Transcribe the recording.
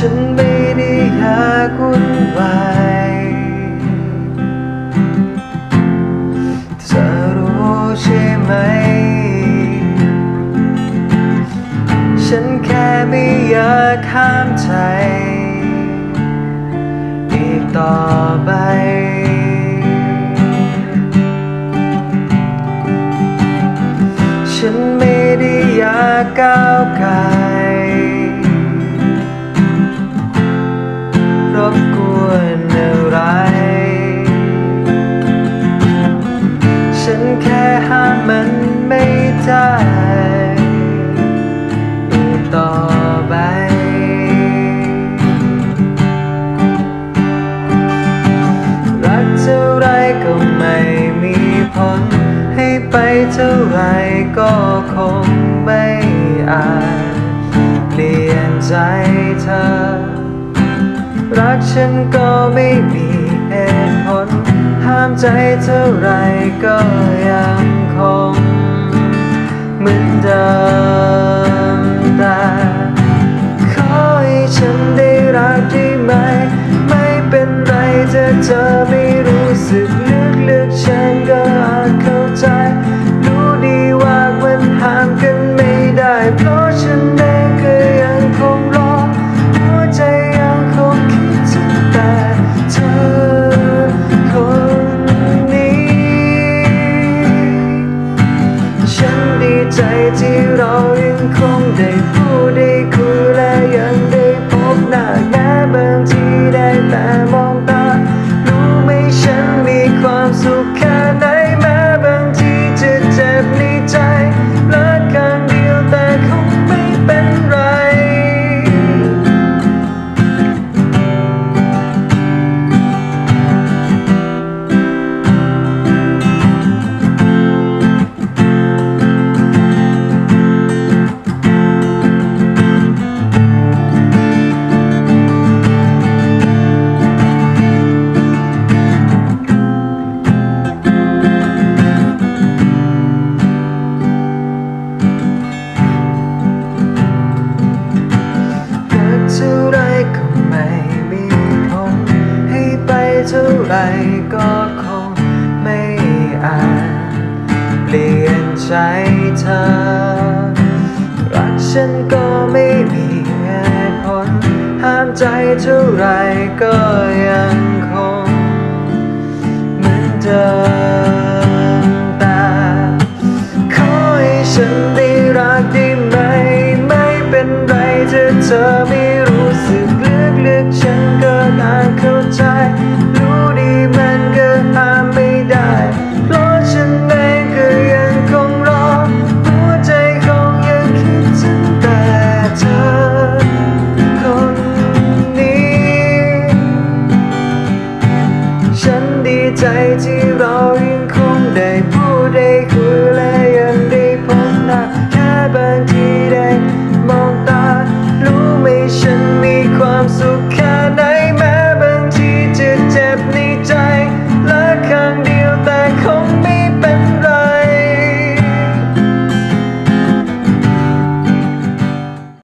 ฉันไม่ได้อยากวุ่นวายเธอรู้ใช่ไหม ฉันแค่ไม่อยากห้ามใจ อีกต่อไปฉันไม่ได้อยากก้าวไกล เท่าไรก็คงไม่อาจเปลี่ยนใจเธอ รักฉันก็ไม่มีเหตุผล ห้ามใจเท่าไรก็ยังคง ใจที่เรายังคงได้พูดได้ ไรก็คงไม่อาจเปลี่ยนใจเธอ รักฉันก็ไม่มีเหตุผลห้ามใจเท่าไรก็ยังคงเหมือนเดิมแต่ขอให้ฉันได้รักด้